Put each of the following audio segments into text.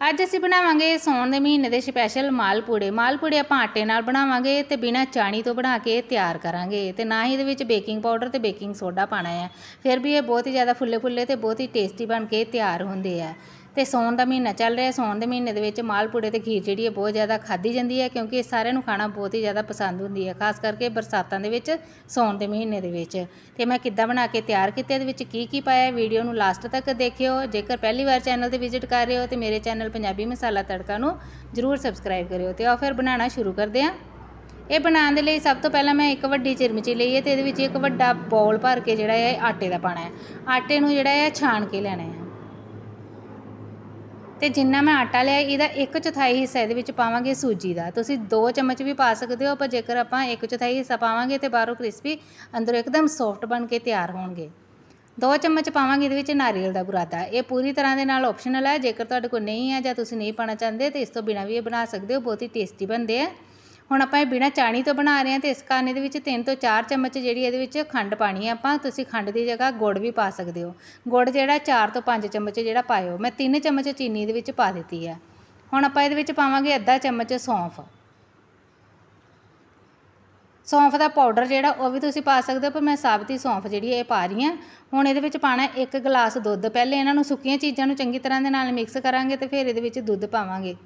ਅੱਜ ਅਸੀਂ ਬਣਾਵਾਂਗੇ ਸੌਣ ਦੇ ਮਹੀਨੇ ਦੇ ਸਪੈਸ਼ਲ ਮਾਲਪੂੜੇ। ਮਾਲਪੂੜੇ ਆਪਾਂ ਆਟੇ ਨਾਲ ਬਣਾਵਾਂਗੇ ਤੇ ਬਿਨਾਂ ਚਾਣੀ ਤੋਂ ਬਣਾ ਕੇ ਤਿਆਰ ਕਰਾਂਗੇ ਤੇ ਨਾ ਹੀ ਇਹਦੇ ਵਿੱਚ ਬੇਕਿੰਗ ਪਾਊਡਰ ਤੇ ਬੇਕਿੰਗ ਸੋਡਾ ਪਾਣਾ ਹੈ ਫਿਰ ਵੀ ਇਹ ਬਹੁਤ ਹੀ ਜ਼ਿਆਦਾ ਫੁੱਲੇ ਫੁੱਲੇ ਤੇ ਬਹੁਤ ਹੀ ਟੇਸਟੀ ਬਣ ਕੇ ਤਿਆਰ ਹੁੰਦੇ ਆ। ਅਤੇ ਸਾਉਣ ਦਾ ਮਹੀਨਾ ਚੱਲ ਰਿਹਾ ਸਾਉਣ ਦੇ ਮਹੀਨੇ ਦੇ ਵਿੱਚ ਮਾਲਪੂੜੇ ਅਤੇ ਖੀਰ ਜਿਹੜੀ ਹੈ ਬਹੁਤ ਜ਼ਿਆਦਾ ਖਾਧੀ ਜਾਂਦੀ ਹੈ, ਕਿਉਂਕਿ ਇਹ ਸਾਰਿਆਂ ਨੂੰ ਖਾਣਾ ਬਹੁਤ ਹੀ ਜ਼ਿਆਦਾ ਪਸੰਦ ਹੁੰਦੀ ਹੈ, ਖਾਸ ਕਰਕੇ ਬਰਸਾਤਾਂ ਦੇ ਵਿੱਚ ਸਾਉਣ ਦੇ ਮਹੀਨੇ ਦੇ ਵਿੱਚ। ਅਤੇ ਮੈਂ ਕਿੱਦਾਂ ਬਣਾ ਕੇ ਤਿਆਰ ਕੀਤੇ, ਇਹਦੇ ਵਿੱਚ ਕੀ ਕੀ ਪਾਇਆ ਵੀਡੀਓ ਨੂੰ ਲਾਸਟ ਤੱਕ ਦੇਖਿਓ। ਜੇਕਰ ਪਹਿਲੀ ਵਾਰ ਚੈਨਲ ਤੇ ਵਿਜ਼ਿਟ ਕਰ ਰਹੇ ਹੋ, ਤੇ ਮੇਰੇ ਚੈਨਲ ਪੰਜਾਬੀ ਮਸਾਲਾ ਤੜਕਾ ਨੂੰ ਜਰੂਰ ਸਬਸਕ੍ਰਾਈਬ ਕਰਿਓ। ਤੇ ਆਓ ਫਿਰ ਬਣਾਉਣਾ ਸ਼ੁਰੂ ਕਰਦੇ ਹਾਂ। ਇਹ ਬਣਾਉਣ ਦੇ ਲਈ ਸਭ ਤੋਂ ਪਹਿਲਾਂ ਮੈਂ ਇੱਕ ਵੱਡੀ ਚਿਰਮਚੀ ਲਈ ਹੈ, ਤੇ ਇਹਦੇ ਵਿੱਚ ਇੱਕ ਵੱਡਾ ਬੌਲ ਭਰ ਕੇ ਜਿਹੜਾ ਹੈ ਆਟੇ ਦਾ ਪਾਣਾ ਹੈ। ਆਟੇ ਨੂੰ ਜਿਹੜਾ ਹੈ, ਛਾਣ ਕੇ ਲੈਣਾ ਹੈ। ਅਤੇ ਜਿੰਨਾ ਮੈਂ ਆਟਾ ਲਿਆ, ਇਹਦਾ ਇੱਕ ਚੌਥਾਈ ਹਿੱਸਾ ਇਹਦੇ ਵਿੱਚ ਪਾਵਾਂਗੇ ਸੂਜੀ ਦਾ। ਤੁਸੀਂ ਦੋ ਚਮਚ ਵੀ ਪਾ ਸਕਦੇ ਹੋ, ਪਰ ਜੇਕਰ ਆਪਾਂ ਇੱਕ ਚੌਥਾਈ ਹਿੱਸਾ ਪਾਵਾਂਗੇ ਤਾਂ ਬਾਹਰੋਂ ਕ੍ਰਿਸਪੀ ਅੰਦਰੋਂ ਇੱਕਦਮ ਸੌਫਟ ਬਣ ਕੇ ਤਿਆਰ ਹੋਣਗੇ। ਦੋ ਚਮਚ ਪਾਵਾਂਗੇ ਇਹਦੇ ਵਿੱਚ ਨਾਰੀਅਲ ਦਾ ਬੁਰਾਦਾ। ਇਹ ਪੂਰੀ ਤਰ੍ਹਾਂ ਦੇ ਨਾਲ ਆਪਸ਼ਨਲ ਹੈ ਜੇਕਰ ਤੁਹਾਡੇ ਕੋਲ ਨਹੀਂ ਹੈ ਜਾਂ ਤੁਸੀਂ ਨਹੀਂ ਪਾਣਾ ਚਾਹੁੰਦੇ, ਤੇ ਇਸ ਤੋਂ ਬਿਨਾਂ ਵੀ ਇਹ ਬਣਾ ਸਕਦੇ ਹੋ। ਬਹੁਤ ਹੀ ਟੇਸਟੀ ਬਣਦੇ ਆ। ਹੁਣ ਆਪਾਂ ਇਹ ਬਿਨਾਂ ਚਾਣੀ ਤੋਂ ਬਣਾ ਰਹੇ ਹਾਂ ਅਤੇ ਇਸ ਕਾਰਨ ਇਹਦੇ ਵਿੱਚ ਤਿੰਨ ਤੋਂ ਚਾਰ ਚਮਚ ਜਿਹੜੀ ਇਹਦੇ ਵਿੱਚ ਖੰਡ ਪਾਉਣੀ ਹੈ ਆਪਾਂ, ਤੁਸੀਂ ਖੰਡ ਦੀ ਜਗ੍ਹਾ ਗੁੜ ਵੀ ਪਾ ਸਕਦੇ ਹੋ। ਗੁੜ ਜਿਹੜਾ ਚਾਰ ਤੋਂ ਪੰਜ ਚਮਚ ਜਿਹੜਾ ਪਾਇਓ। ਮੈਂ ਤਿੰਨ ਚਮਚ ਚੀਨੀ ਇਹਦੇ ਵਿੱਚ ਪਾ ਦਿੱਤੀ ਹੈ ਹੁਣ ਆਪਾਂ ਇਹਦੇ ਵਿੱਚ ਪਾਵਾਂਗੇ ਅੱਧਾ ਚਮਚ ਸੌਂਫ। ਸੌਂਫ ਦਾ ਪਾਊਡਰ ਜਿਹੜਾ ਉਹ ਵੀ ਤੁਸੀਂ ਪਾ ਸਕਦੇ ਹੋ, ਪਰ ਮੈਂ ਸਾਬਤੀ ਸੌਂਫ ਜਿਹੜੀ ਇਹ ਪਾ ਰਹੀ ਹਾਂ। ਹੁਣ ਇਹਦੇ ਵਿੱਚ ਪਾਣਾ ਇੱਕ ਗਲਾਸ ਦੁੱਧ। ਪਹਿਲੇ ਇਹਨਾਂ ਨੂੰ ਸੁੱਕੀਆਂ ਚੀਜ਼ਾਂ ਨੂੰ ਚੰਗੀ ਤਰ੍ਹਾਂ ਦੇ ਨਾਲ ਮਿਕਸ ਕਰਾਂਗੇ ਤੇ ਫਿਰ ਇਹਦੇ ਵਿੱਚ ਦੁੱਧ ਪਾਵਾਂਗੇ।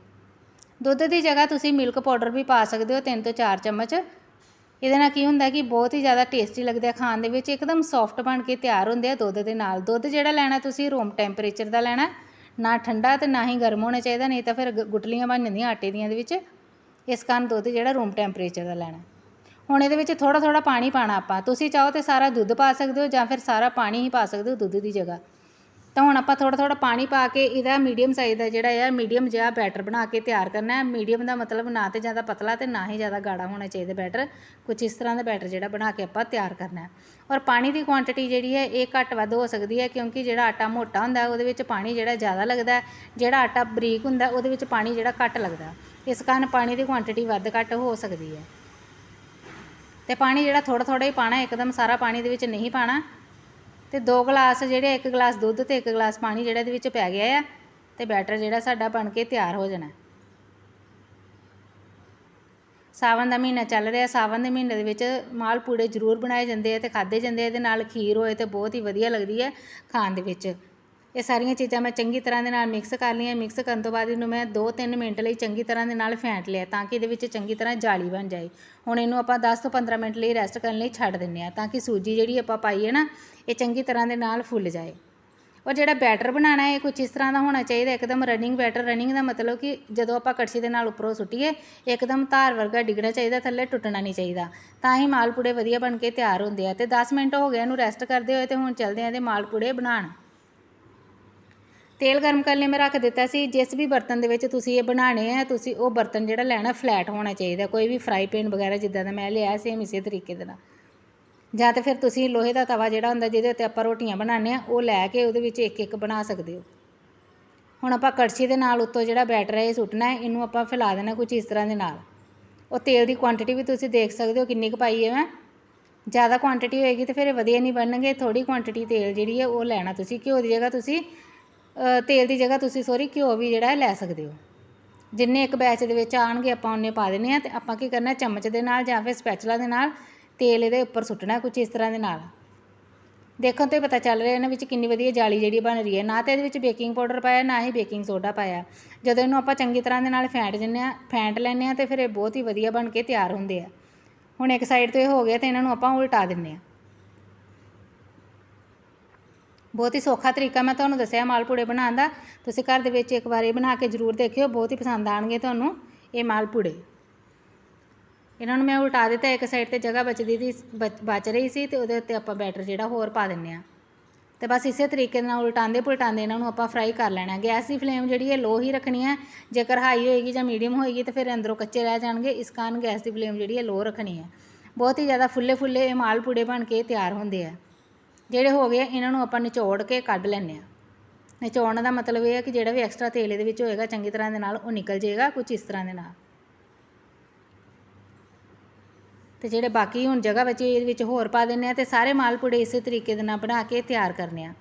ਦੁੱਧ ਦੀ ਜਗ੍ਹਾ ਤੁਸੀਂ ਮਿਲਕ ਪਾਊਡਰ ਵੀ ਪਾ ਸਕਦੇ ਹੋ ਤਿੰਨ ਤੋਂ ਚਾਰ ਚਮਚ। ਇਹਦੇ ਨਾਲ ਕੀ ਹੁੰਦਾ ਕਿ ਬਹੁਤ ਹੀ ਜ਼ਿਆਦਾ ਟੇਸਟੀ ਲੱਗਦਾ ਖਾਣ ਦੇ ਵਿੱਚ, ਇੱਕਦਮ ਸੌਫਟ ਬਣ ਕੇ ਤਿਆਰ ਹੁੰਦੇ ਆ ਦੁੱਧ ਦੇ ਨਾਲ। ਦੁੱਧ ਜਿਹੜਾ ਲੈਣਾ ਤੁਸੀਂ ਰੂਮ ਟੈਂਪਰੇਚਰ ਦਾ ਲੈਣਾ, ਨਾ ਠੰਡਾ ਤੇ ਨਾ ਹੀ ਗਰਮ ਹੋਣਾ ਚਾਹੀਦਾ, ਨਹੀਂ ਤਾਂ ਫਿਰ ਗੁਟਲੀਆਂ ਬਣ ਜਾਂਦੀਆਂ ਆਟੇ ਦੀਆਂ ਦੇ ਵਿੱਚ। ਇਸ ਕਾਰਨ ਦੁੱਧ ਜਿਹੜਾ ਰੂਮ ਟੈਂਪਰੇਚਰ ਦਾ ਲੈਣਾ। ਹੁਣ ਇਹਦੇ ਵਿੱਚ ਥੋੜਾ ਥੋੜਾ ਪਾਣੀ ਪਾਣਾ ਆਪਾਂ। ਤੁਸੀਂ ਚਾਹੋ ਤੇ ਸਾਰਾ ਦੁੱਧ ਪਾ ਸਕਦੇ ਹੋ ਜਾਂ ਫਿਰ ਸਾਰਾ ਪਾਣੀ ਹੀ ਪਾ ਸਕਦੇ ਹੋ ਦੁੱਧ ਦੀ ਜਗ੍ਹਾ। ਤਾਂ ਹੁਣ ਆਪਾਂ ਥੋੜ੍ਹਾ ਥੋੜ੍ਹਾ ਪਾਣੀ ਪਾ ਕੇ ਇਹਦਾ ਮੀਡੀਅਮ ਸਾਈਜ਼ ਦਾ ਜਿਹੜਾ ਆ ਮੀਡੀਅਮ ਜਿਹਾ ਬੈਟਰ ਬਣਾ ਕੇ ਤਿਆਰ ਕਰਨਾ ਮੀਡੀਅਮ ਦਾ ਮਤਲਬ ਨਾ ਤਾਂ ਜ਼ਿਆਦਾ ਪਤਲਾ ਅਤੇ ਨਾ ਹੀ ਜ਼ਿਆਦਾ ਗਾੜਾ ਹੋਣਾ ਚਾਹੀਦਾ ਬੈਟਰ ਕੁਝ ਇਸ ਤਰ੍ਹਾਂ ਦਾ ਬੈਟਰ ਜਿਹੜਾ ਬਣਾ ਕੇ ਆਪਾਂ ਤਿਆਰ ਕਰਨਾ ਔਰ ਪਾਣੀ ਦੀ ਕੁਆਂਟੀਟੀ ਜਿਹੜੀ ਹੈ, ਇਹ ਘੱਟ ਵੱਧ ਹੋ ਸਕਦੀ ਹੈ ਕਿਉਂਕਿ ਜਿਹੜਾ ਆਟਾ ਮੋਟਾ ਹੁੰਦਾ ਉਹਦੇ ਵਿੱਚ ਪਾਣੀ ਜਿਹੜਾ ਜ਼ਿਆਦਾ ਲੱਗਦਾ ਜਿਹੜਾ ਆਟਾ ਬਰੀਕ ਹੁੰਦਾ ਉਹਦੇ ਵਿੱਚ ਪਾਣੀ ਜਿਹੜਾ ਘੱਟ ਲੱਗਦਾ ਇਸ ਕਾਰਨ ਪਾਣੀ ਦੀ ਕੁਆਂਟੀਟੀ ਵੱਧ ਘੱਟ ਹੋ ਸਕਦੀ ਹੈ। ਤੇ ਪਾਣੀ ਜਿਹੜਾ ਥੋੜਾ ਥੋੜਾ ਹੀ ਪਾਣਾ ਇੱਕਦਮ ਸਾਰਾ ਪਾਣੀ ਦੇ ਵਿੱਚ ਨਹੀਂ ਪਾਣਾ ਤੇ ਦੋ ਗਲਾਸ ਜਿਹੜੇ, ਇੱਕ ਗਲਾਸ ਦੁੱਧ ਤੇ ਇੱਕ ਗਲਾਸ ਪਾਣੀ ਜਿਹੜਾ ਇਹਦੇ ਵਿੱਚ ਪੈ ਗਿਆ ਆ, ਤੇ ਬੈਟਰ ਜਿਹੜਾ ਸਾਡਾ ਬਣ ਕੇ ਤਿਆਰ ਹੋ ਜਾਣਾ। ਸਾਵਣ ਦਾ ਮਹੀਨਾ ਚੱਲ ਰਿਹਾ, ਸਾਵਣ ਦੇ ਮਹੀਨੇ ਦੇ ਵਿੱਚ ਮਾਲ ਪੂੜੇ ਜ਼ਰੂਰ ਬਣਾਏ ਜਾਂਦੇ ਆ ਤੇ ਖਾਦੇ ਜਾਂਦੇ ਆ, ਇਹਦੇ ਨਾਲ ਖੀਰ ਹੋਏ ਤੇ ਬਹੁਤ ਹੀ ਵਧੀਆ ਲੱਗਦੀ ਹੈ ਖਾਣ ਦੇ ਵਿੱਚ। ਇਹ ਸਾਰੀਆਂ ਚੀਜ਼ਾਂ ਮੈਂ ਚੰਗੀ ਤਰ੍ਹਾਂ ਦੇ ਨਾਲ ਮਿਕਸ ਕਰ ਲਈਆਂ। ਮਿਕਸ ਕਰਨ ਤੋਂ ਬਾਅਦ ਇਹਨੂੰ ਮੈਂ 2-3 ਮਿੰਟ ਲਈ ਚੰਗੀ ਤਰ੍ਹਾਂ ਦੇ ਨਾਲ ਫੈਂਟ ਲਿਆ ਤਾਂ ਕਿ ਇਹਦੇ ਵਿੱਚ ਚੰਗੀ ਤਰ੍ਹਾਂ ਜਾਲੀ ਬਣ ਜਾਏ। ਹੁਣ ਇਹਨੂੰ ਆਪਾਂ ਦਸ ਤੋਂ 15 ਮਿੰਟ ਲਈ ਰੈਸਟ ਕਰਨ ਲਈ ਛੱਡ ਦਿੰਦੇ ਹਾਂ ਤਾਂ ਕਿ ਸੂਜੀ ਜਿਹੜੀ ਆਪਾਂ ਪਾਈ ਹੈ ਨਾ, ਇਹ ਚੰਗੀ ਤਰ੍ਹਾਂ ਦੇ ਨਾਲ ਫੁੱਲ ਜਾਏ। ਔਰ ਜਿਹੜਾ ਬੈਟਰ ਬਣਾਉਣਾ ਹੈ, ਇਹ ਕੁਝ ਇਸ ਤਰ੍ਹਾਂ ਦਾ ਹੋਣਾ ਚਾਹੀਦਾ ਇੱਕਦਮ ਰਨਿੰਗ ਬੈਟਰ ਰਨਿੰਗ ਦਾ ਮਤਲਬ ਕਿ ਜਦੋਂ ਆਪਾਂ ਕੜਛੀ ਦੇ ਨਾਲ ਉੱਪਰੋਂ ਸੁੱਟੀਏ, ਇੱਕਦਮ ਧਾਰ ਵਰਗਾ ਡਿੱਗਣਾ ਚਾਹੀਦਾ, ਥੱਲੇ ਟੁੱਟਣਾ ਨਹੀਂ ਚਾਹੀਦਾ। ਤਾਂ ਹੀ ਮਾਲਪੂੜੇ ਵਧੀਆ ਬਣ ਕੇ ਤਿਆਰ ਹੁੰਦੇ ਆ ਤੇ 10 ਮਿੰਟ ਹੋ ਗਏ ਇਹਨੂੰ ਰੈਸਟ ਕਰਦੇ ਹੋਏ ਤੇ ਹੁਣ ਚੱਲਦੇ ਆ ਇਹਦੇ ਮਾਲਪੂੜੇ ਬਣਾਉਣ। ਤੇਲ ਗਰਮ ਕਰਨ ਲਈ ਮੈਂ ਰੱਖ ਦਿੱਤਾ ਸੀ। ਜਿਸ ਵੀ ਬਰਤਨ ਦੇ ਵਿੱਚ ਤੁਸੀਂ ਇਹ ਬਣਾਉਣੇ ਆ, ਤੁਸੀਂ ਉਹ ਬਰਤਨ ਜਿਹੜਾ ਲੈਣਾ ਫਲੈਟ ਹੋਣਾ ਚਾਹੀਦਾ। ਕੋਈ ਵੀ ਫਰਾਈ ਪੈਨ ਵਗੈਰਾ ਜਿੱਦਾਂ ਦਾ ਮੈਂ ਲਿਆ ਸੇਮ ਇਸੇ ਤਰੀਕੇ ਦੇ ਨਾਲ। ਜਾਂ ਤਾਂ ਫਿਰ ਤੁਸੀਂ ਲੋਹੇ ਦਾ ਤਵਾ ਜਿਹੜਾ ਹੁੰਦਾ, ਜਿਹਦੇ ਉੱਤੇ ਆਪਾਂ ਰੋਟੀਆਂ ਬਣਾਉਂਦੇ ਆ, ਉਹ ਲੈ ਕੇ ਉਹਦੇ ਵਿੱਚ ਇੱਕ ਇੱਕ ਬਣਾ ਸਕਦੇ ਹੋ। ਹੁਣ ਆਪਾਂ ਕੜਛੀ ਦੇ ਨਾਲ ਉੱਤੋਂ ਜਿਹੜਾ ਬੈਟਰ ਹੈ, ਇਹ ਸੁੱਟਣਾ ਹੈ। ਇਹਨੂੰ ਆਪਾਂ ਫੈਲਾ ਦੇਣਾ ਕੁਝ ਇਸ ਤਰ੍ਹਾਂ ਦੇ ਨਾਲ। ਉਹ ਤੇਲ ਦੀ ਕੁਆਂਟੀਟੀ ਵੀ ਤੁਸੀਂ ਦੇਖ ਸਕਦੇ ਹੋ ਕਿੰਨੀ ਕੁ ਪਾਈ ਹੈ ਮੈਂ। ਜ਼ਿਆਦਾ ਕੁਆਂਟੀਟੀ ਹੋਏਗੀ ਤੇ ਫਿਰ ਇਹ ਵਧੀਆ ਨਹੀਂ ਬਣਨਗੇ। ਥੋੜੀ ਕੁਆਂਟੀਟੀ ਤੇਲ ਜਿਹੜੀ ਹੈ, ਉਹ ਲੈਣਾ ਤੁਸੀਂ। ਘਿਓ ਦੀ ਜਗ੍ਹਾ ਤੁਸੀਂ ਤੇਲ ਦੀ ਜਗ੍ਹਾ ਤੁਸੀਂ ਸੋਰੀ ਘਿਓ ਵੀ ਜਿਹੜਾ ਲੈ ਸਕਦੇ ਹੋ। ਜਿੰਨੇ ਇੱਕ ਬੈਚ ਦੇ ਵਿੱਚ ਆਉਣਗੇ, ਆਪਾਂ ਉਨੇ ਪਾ ਦੇਣੇ ਆ ਅਤੇ ਆਪਾਂ ਕੀ ਕਰਨਾ, ਚਮਚ ਦੇ ਨਾਲ ਜਾਂ ਫਿਰ ਸਪੈਚੂਲਾ ਦੇ ਨਾਲ ਤੇਲ ਇਹਦੇ ਉੱਪਰ ਸੁੱਟਣਾ ਕੁਛ ਇਸ ਤਰ੍ਹਾਂ ਦੇ ਨਾਲ। ਦੇਖਣ ਤੋਂ ਹੀ ਪਤਾ ਚੱਲ ਰਿਹਾ ਇਹਨਾਂ ਵਿੱਚ ਕਿੰਨੀ ਵਧੀਆ ਜਾਲੀ ਜਿਹੜੀ ਬਣ ਰਹੀ ਹੈ। ਨਾ ਤਾਂ ਇਹਦੇ ਵਿੱਚ ਬੇਕਿੰਗ ਪਾਊਡਰ ਪਾਇਆ, ਨਾ ਹੀ ਬੇਕਿੰਗ ਸੋਡਾ ਪਾਇਆ। ਜਦੋਂ ਇਹਨੂੰ ਆਪਾਂ ਚੰਗੀ ਤਰ੍ਹਾਂ ਦੇ ਨਾਲ ਫੈਂਟ ਦਿੰਦੇ ਆ, ਫੈਂਟ ਲੈਂਦੇ ਆ ਤੇ ਫਿਰ ਇਹ ਬਹੁਤ ਹੀ ਵਧੀਆ ਬਣ ਕੇ ਤਿਆਰ ਹੁੰਦੇ ਆ। ਹੁਣ ਇੱਕ ਸਾਈਡ ਤੋਂ ਇਹ ਹੋ ਗਿਆ ਤੇ ਇਹਨਾਂ ਨੂੰ ਆਪਾਂ ਉਲਟਾ ਦਿੰਦੇ ਆ। ਬਹੁਤ ਹੀ ਸੌਖਾ ਤਰੀਕਾ ਮੈਂ ਤੁਹਾਨੂੰ ਦੱਸਿਆ ਮਾਲਪੂੜੇ ਬਣਾਉਣ ਦਾ। ਤੁਸੀਂ ਘਰ ਦੇ ਵਿੱਚ ਇੱਕ ਵਾਰ ਇਹ ਬਣਾ ਕੇ ਜ਼ਰੂਰ ਦੇਖਿਓ, ਬਹੁਤ ਹੀ ਪਸੰਦ ਆਣਗੇ ਤੁਹਾਨੂੰ ਇਹ ਮਾਲਪੂੜੇ ਇਹਨਾਂ ਨੂੰ ਮੈਂ ਉਲਟਾ ਦਿੱਤਾ, ਇੱਕ ਸਾਈਡ ਤੇ ਜਗ੍ਹਾ ਬਚਦੀ ਦੀ ਬਚ ਬਚ ਰਹੀ ਸੀ ਤੇ ਉਹਦੇ ਉੱਤੇ ਆਪਾਂ ਬੈਟਰ ਜਿਹੜਾ ਹੋਰ ਪਾ ਦਿੰਨੇ ਆ ਤੇ ਬਸ ਇਸੇ ਤਰੀਕੇ ਨਾਲ ਉਲਟਾਉਂਦੇ ਪੁਲਟਾਉਂਦੇ ਇਹਨਾਂ ਨੂੰ ਆਪਾਂ ਫਰਾਈ ਕਰ ਲੈਣਾ। ਗੈਸ ਦੀ ਫਲੇਮ ਜਿਹੜੀ ਹੈ ਲੋ ਹੀ ਰੱਖਣੀ ਹੈ। ਜੇਕਰ ਹਾਈ ਹੋਏਗੀ ਜਾਂ ਮੀਡੀਅਮ ਹੋਏਗੀ ਤਾਂ ਫਿਰ ਅੰਦਰੋਂ ਕੱਚੇ ਰਹਿ ਜਾਣਗੇ। ਇਸ ਕਾਰਨ ਗੈਸ ਦੀ ਫਲੇਮ ਜਿਹੜੀ ਹੈ ਲੋ ਰੱਖਣੀ ਹੈ। ਬਹੁਤ ਹੀ ਜ਼ਿਆਦਾ ਫੁੱਲੇ ਫੁੱਲੇ ਇਹ ਮਾਲਪੂੜੇ ਬਣ ਕੇ ਤਿਆਰ ਹੁੰਦੇ ਆ। ਜਿਹੜੇ ਹੋ ਗਏ ਇਹਨਾਂ ਨੂੰ ਆਪਾਂ ਨਿਚੋੜ ਕੇ ਕੱਢ ਲੈਂਦੇ ਹਾਂ। ਨਿਚੋੜਨ ਦਾ ਮਤਲਬ ਇਹ ਹੈ ਕਿ ਜਿਹੜਾ ਵੀ ਐਕਸਟਰਾ ਤੇਲ ਇਹਦੇ ਵਿੱਚ ਹੋਏਗਾ, ਚੰਗੀ ਤਰ੍ਹਾਂ ਦੇ ਨਾਲ ਉਹ ਨਿਕਲ ਜਾਏਗਾ ਕੁਝ ਇਸ ਤਰ੍ਹਾਂ ਦੇ ਨਾਲ। ਤੇ ਜਿਹੜੇ ਬਾਕੀ ਹੁਣ ਜਗ੍ਹਾ ਬਚੀ ਇਹਦੇ ਵਿੱਚ ਹੋਰ ਪਾ ਦਿੰਨੇ ਆ ਤੇ ਸਾਰੇ ਮਾਲਪੂੜੇ ਇਸੇ ਤਰੀਕੇ ਦੇ ਨਾਲ ਬਣਾ ਕੇ ਤਿਆਰ ਕਰਨੇ ਆ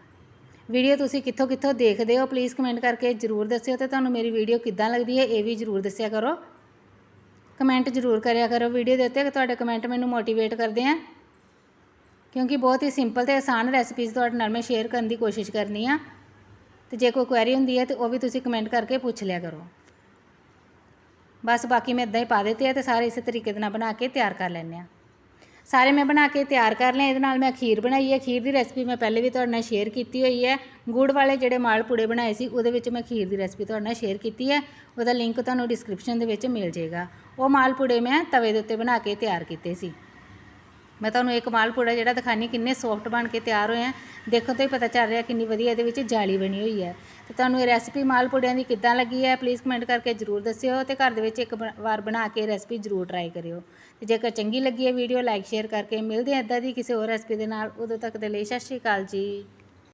ਵੀਡੀਓ ਤੁਸੀਂ ਕਿੱਥੋਂ ਕਿੱਥੋਂ ਦੇਖਦੇ ਹੋ ਪਲੀਜ਼ ਕਮੈਂਟ ਕਰਕੇ ਜ਼ਰੂਰ ਦੱਸਿਓ ਤੇ ਤੁਹਾਨੂੰ ਮੇਰੀ ਵੀਡੀਓ ਕਿੱਦਾਂ ਲੱਗਦੀ ਹੈ, ਇਹ ਵੀ ਜ਼ਰੂਰ ਦੱਸਿਆ ਕਰੋ। ਕਮੈਂਟ ਜ਼ਰੂਰ ਕਰਿਆ ਕਰੋ ਵੀਡੀਓ ਦੇ ਉੱਤੇ ਕਿ ਤੁਹਾਡੇ ਕਮੈਂਟ ਮੈਨੂੰ ਮੋਟੀਵੇਟ ਕਰਦੇ ਆ। ਕਿਉਂਕਿ ਬਹੁਤ ਹੀ ਸਿੰਪਲ ਤੇ ਆਸਾਨ ਰੈਸਪੀਜ਼ ਤੁਹਾਡੇ ਨਾਲ ਮੈਂ ਸ਼ੇਅਰ ਕਰਨ ਦੀ ਕੋਸ਼ਿਸ਼ ਕਰਨੀ ਆ। ਤੇ ਜੇ ਕੋਈ ਕੁਐਰੀ ਹੁੰਦੀ ਹੈ ਤੇ ਉਹ ਵੀ ਤੁਸੀਂ ਕਮੈਂਟ ਕਰਕੇ ਪੁੱਛ ਲਿਆ ਕਰੋ। ਬਸ ਬਾਕੀ ਮੈਂ ਇਦਾਂ ਹੀ ਪਾ ਦਿੱਤੇ ਆ ਤੇ ਸਾਰੇ ਇਸੇ ਤਰੀਕੇ ਦੇ ਨਾਲ ਬਣਾ ਕੇ ਤਿਆਰ ਕਰ ਲੈਂਦੇ ਆ। ਸਾਰੇ ਮੈਂ ਬਣਾ ਕੇ ਤਿਆਰ ਕਰ ਲਏ ਇਹਦੇ ਨਾਲ ਮੈਂ ਖੀਰ ਬਣਾਈ ਹੈ। ਖੀਰ ਦੀ ਰੈਸਪੀ ਮੈਂ ਪਹਿਲੇ ਵੀ ਤੁਹਾਡੇ ਨਾਲ ਸ਼ੇਅਰ ਕੀਤੀ ਹੋਈ ਹੈ। ਗੁੜ ਵਾਲੇ ਜਿਹੜੇ ਮਾਲਪੂੜੇ ਬਣਾਏ ਸੀ, ਉਹਦੇ ਵਿੱਚ ਮੈਂ ਖੀਰ ਦੀ ਰੈਸਪੀ ਤੁਹਾਡੇ ਨਾਲ ਸ਼ੇਅਰ ਕੀਤੀ ਹੈ। ਉਹਦਾ ਲਿੰਕ ਤੁਹਾਨੂੰ ਡਿਸਕ੍ਰਿਪਸ਼ਨ ਦੇ ਵਿੱਚ ਮਿਲ ਜਾਏਗਾ। ਉਹ ਮਾਲਪੂੜੇ ਮੈਂ ਤਵੇ ਦੇ ਉੱਤੇ ਬਣਾ ਕੇ ਤਿਆਰ ਕੀਤੇ ਸੀ। ਮੈਂ ਤੁਹਾਨੂੰ ਇੱਕ ਮਾਲ ਪੂੜਾ ਜਿਹੜਾ ਦਿਖਾਣੀ ਕਿੰਨੇ ਸੌਫਟ ਬਣ ਕੇ ਤਿਆਰ ਹੋਏ ਆ। ਦੇਖੋ ਤੋਂ ਹੀ ਪਤਾ ਚੱਲ ਰਿਹਾ ਕਿੰਨੀ ਵਧੀਆ ਇਹਦੇ ਵਿੱਚ ਜਾਲੀ ਬਣੀ ਹੋਈ ਹੈ। ਤੇ ਤੁਹਾਨੂੰ ਇਹ ਰੈਸਪੀ ਮਾਲ ਪੂੜਿਆਂ ਦੀ ਕਿੱਦਾਂ ਲੱਗੀ ਹੈ ਪਲੀਜ਼ ਕਮੈਂਟ ਕਰਕੇ ਜ਼ਰੂਰ ਦੱਸਿਓ ਤੇ ਘਰ ਦੇ ਵਿੱਚ ਇੱਕ ਬ- ਵਾਰ ਬਣਾ ਕੇ ਰੈਸਪੀ ਜ਼ਰੂਰ ਟਰਾਈ ਕਰਿਓ। ਤੇ ਜੇਕਰ ਚੰਗੀ ਲੱਗੀ ਹੈ ਵੀਡੀਓ ਲਾਈਕ ਸ਼ੇਅਰ ਕਰਕੇ ਮਿਲਦੇ ਆ ਇੱਦਾਂ ਦੀ ਕਿਸੇ ਹੋਰ ਰੈਸਪੀ ਦੇ ਨਾਲ। ਉਦੋਂ ਤੱਕ ਦੇ ਲਈ ਸਤਿ ਸ਼੍ਰੀ ਅਕਾਲ ਜੀ।